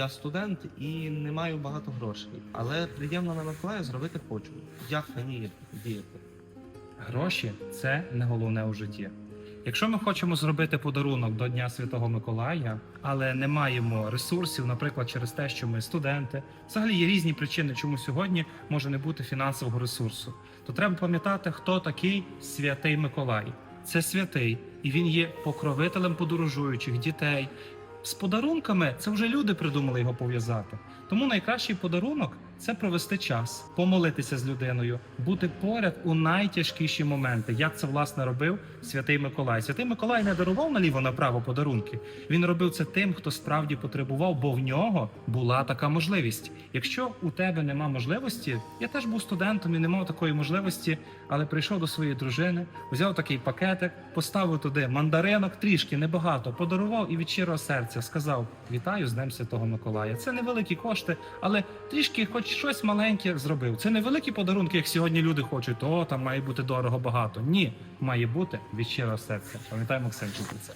Я студент і не маю багато грошей, але приємно на Миколая зробити хочу. Як мені діяти? Гроші це не головне у житті. Якщо ми хочемо зробити подарунок до Дня Святого Миколая, але не маємо ресурсів, наприклад, через те, що ми студенти, взагалі є різні причини, чому сьогодні може не бути фінансового ресурсу, то треба пам'ятати, хто такий святий Миколай. Це святий, і він є покровителем подорожуючих дітей. З подарунками це вже люди придумали його пов'язати. Тому найкращий подарунок це провести час, помолитися з людиною, бути поряд у найтяжкіші моменти, як це власне робив святий Миколай. Святий Миколай не дарував наліво направо подарунки. Він робив це тим, хто справді потребував, бо в нього була така можливість. Якщо у тебе нема можливості, я теж був студентом і не мав такої можливості, але прийшов до своєї дружини, взяв такий пакетик, поставив туди мандаринок, трішки небагато, подарував і від щирого серця сказав: Вітаю з Днем Святого Миколая. Це невеликі кошти, але трішки, хоч щось маленьке зробив. Це не великі подарунки, як сьогодні люди хочуть. О, там має бути дорого багато. Ні, має бути від щирого серця. Пам'ятаємо Максимчик про це.